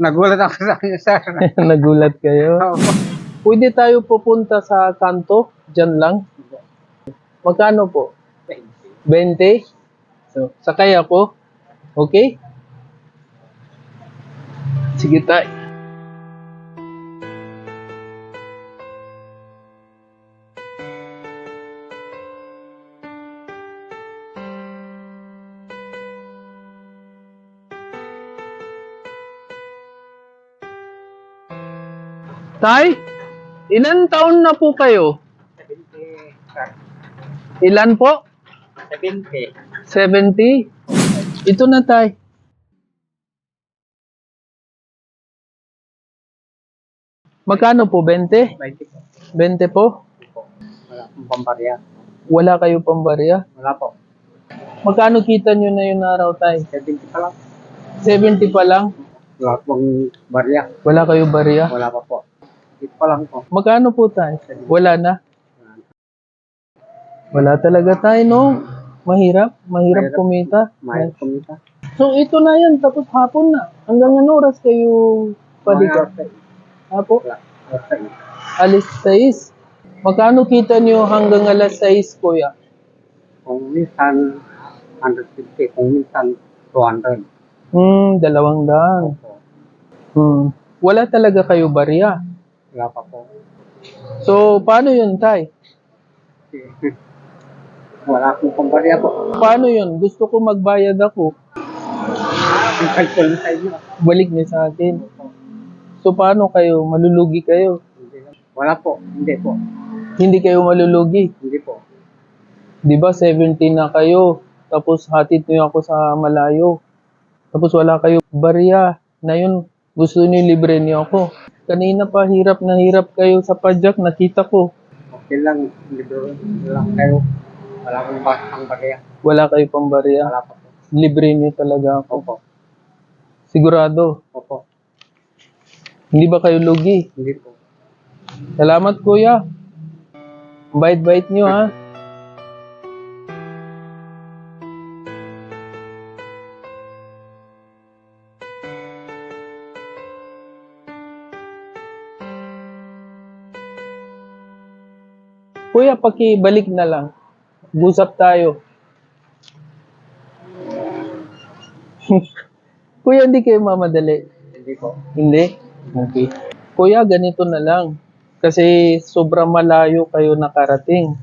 Nagulat ako sa kanya, sir. Nagulat kayo. Opo. Pwede tayo pupunta sa kanto? Diyan lang? Magkano po? 20? So, sakay ako? Okay? Sige tayo. Tay, ilan taon na po kayo? 70, sir. Ilan po? 70. 70? Ito na, tay. Magkano po? 20? 20 po. 20 po? Wala akong pambarya. Wala kayo pambarya? Wala po. Magkano kita nyo na yun araw, tay? 70 pa lang. 70 pa lang? Wala pong barya. Wala kayo barya? Wala pa po. Ito pa lang po. Magkano po, tay? Wala na? Wala talaga tayo, no? Mahirap? Mahirap Mahirap. kumita? Mahal kumita. So, ito na yan. Tapos hapon na. Hanggang anong oras kayo palikot? Apo? Wala. Alis 6. Magkano kita nyo hanggang alas 6, kuya? Kung minsan 150, kung minsan 200. Hmm, dalawang daan. Opo. Hmm. Wala talaga kayo barya. Wala pa po. So, paano yun, Tay? Wala akong pambarya po. Paano yun? Gusto ko magbayad ako. Balik niyo sa akin. So, paano kayo? Malulugi kayo? Hindi. Wala po. Hindi po. Hindi kayo malulugi. Hindi po. Di ba 17 na kayo? Tapos hatid niyo ako sa malayo. Tapos wala kayo barya. Na yun, gusto niyo libre niyo ako. Kanina pa hirap na hirap kayo sa padyak, nakita ko. Okay lang. Libro lang kayo. Wala akong ba- pambarya. Wala kayo pang barya. Wala pa. Libre niyo talaga ako. Opo. Sigurado. Opo. Hindi ba kayo lugi? Hindi po. Salamat kuya. Bait-bait niyo ha. Kuya, pakibalik na lang. Gusap tayo. Kuya, hindi kayo mamadali. Hindi po. Hindi? Okay. Kuya, ganito na lang. Kasi sobrang malayo kayo nakarating.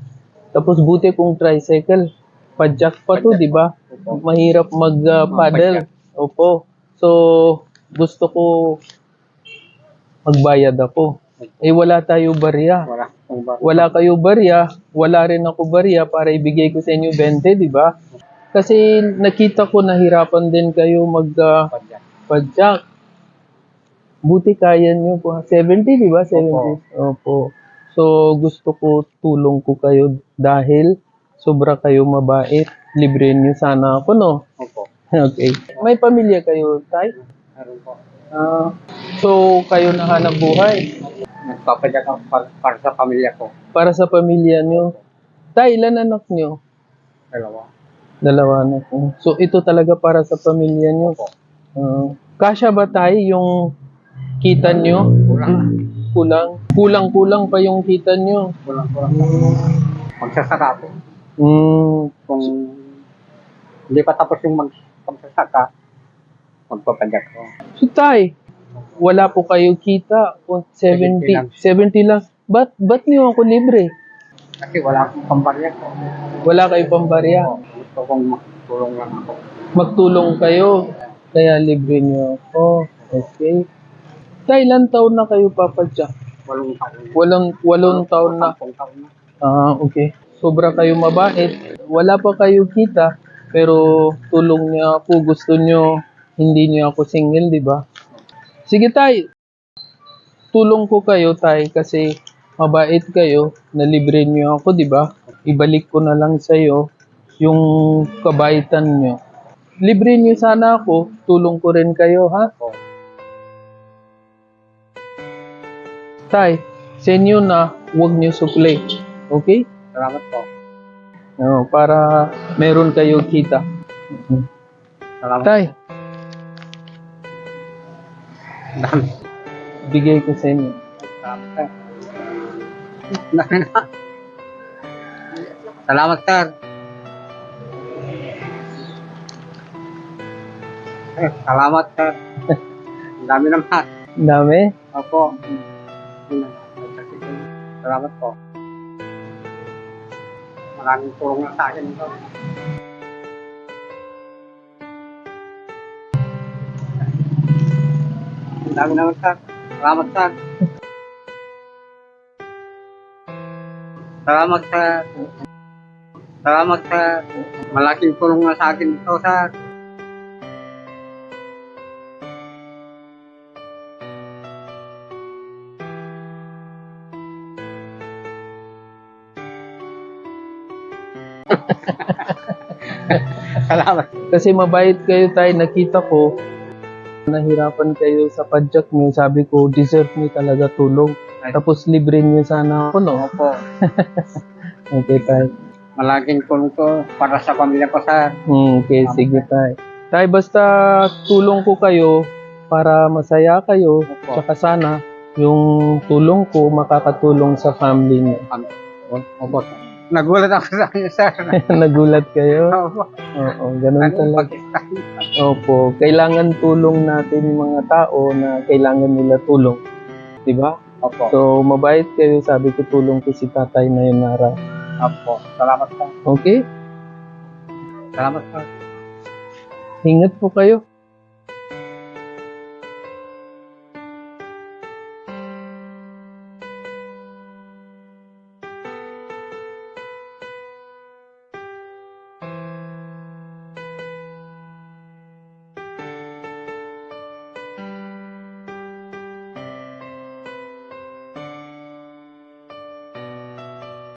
Tapos buti kung tricycle. Padjak pa to, di ba? Mahirap mag-paddle. Opo. So, gusto ko magbayad ako. Eh, wala tayo barya. Wala. Wala kayo barya, wala rin ako barya para ibigay ko sa inyo 20, di ba? Kasi nakita ko nahirapan din kayo mag ah, Padya. Padjak. Buti kaya nyo po. 70, di ba? 70. Opo. So, gusto ko tulong ko kayo dahil sobra kayo mabait. Libre nyo sana ako, no? Opo. Okay. May pamilya kayo, Tay? Meron po. Ah, so, kayo na hanap buhay Nagpapadya ako para, para sa pamilya ko. para sa pamilya nyo. Tay, ilan anak nyo? Dalawa. Dalawa anak nyo. So, ito talaga para sa pamilya nyo. Ah, kasya ba tayo yung kita nyo? Kulang. Kulang. Kulang-kulang pa yung kita nyo. Kulang, kulang. Magsasaka po. Mm, Kung hindi pa tapos yung mag magsasaka, magpapadya ko. so, tay, wala po kayo kita. Kung 70, 70 lang. 70 lang. Ba't, ba't nyo ako libre? Kasi wala akong pambarya ko. Wala kayo pambarya. Gusto kong makatulong lang ako. Magtulong kayo. Kaya libre nyo ako. Okay. Tay, ilan taon na kayo papadya? Walong taon. Walang, walong taon na. Sampung taon na. Ah, okay. Sobra kayo mabait. Wala pa kayo kita, pero tulong niya ako. Gusto niyo, hindi niyo ako single, di ba? Sige, tay. Tulong ko kayo, tay, kasi mabait kayo. Nalibre niyo ako, di ba? Ibalik ko na lang sa'yo yung kabaitan niyo. Libre niyo sana ako. Tulong ko rin kayo, ha? Tay, sa inyo na, huwag niyo supply. Okay? Salamat po. Oo, para meron kayo kita. Salamat. Tay. Dami. Bigay ko sa inyo. Salamat, sir. Dami na. Salamat, sir. Eh, salamat, sir. Ang dami naman. Ang dami. Opo. Salamat po. Maraming tulong na sa akin ito. Dami naman, sir. Salamat, sir. Salamat, sir. Salamat, sir. Malaking tulong na sa akin ito, sir. Salamat. Kasi mabait kayo tayo, nakita ko, nahirapan kayo sa padjak niyo, sabi ko, deserve niyo talaga tulong. Ay. Tapos libre niyo sana ako, no? Opo. Okay, tayo. Malaking tulong to para sa pamilya ko, sir. Hmm, okay, sige tayo. Tayo, basta tulong ko kayo para masaya kayo, Opo. tsaka sana yung tulong ko makakatulong sa family niyo. Opo. Nagulat ako sa inyo, sir. Nagulat kayo? Opo. Oo, ganun talaga. Opo, kailangan tulong natin yung mga tao na kailangan nila tulong. 'Di ba? Opo. So, mabait kayo. Sabi ko, tulong ko si Tatay na yun, Nara. Opo. Salamat po. Okay? Salamat po. Ingat po kayo.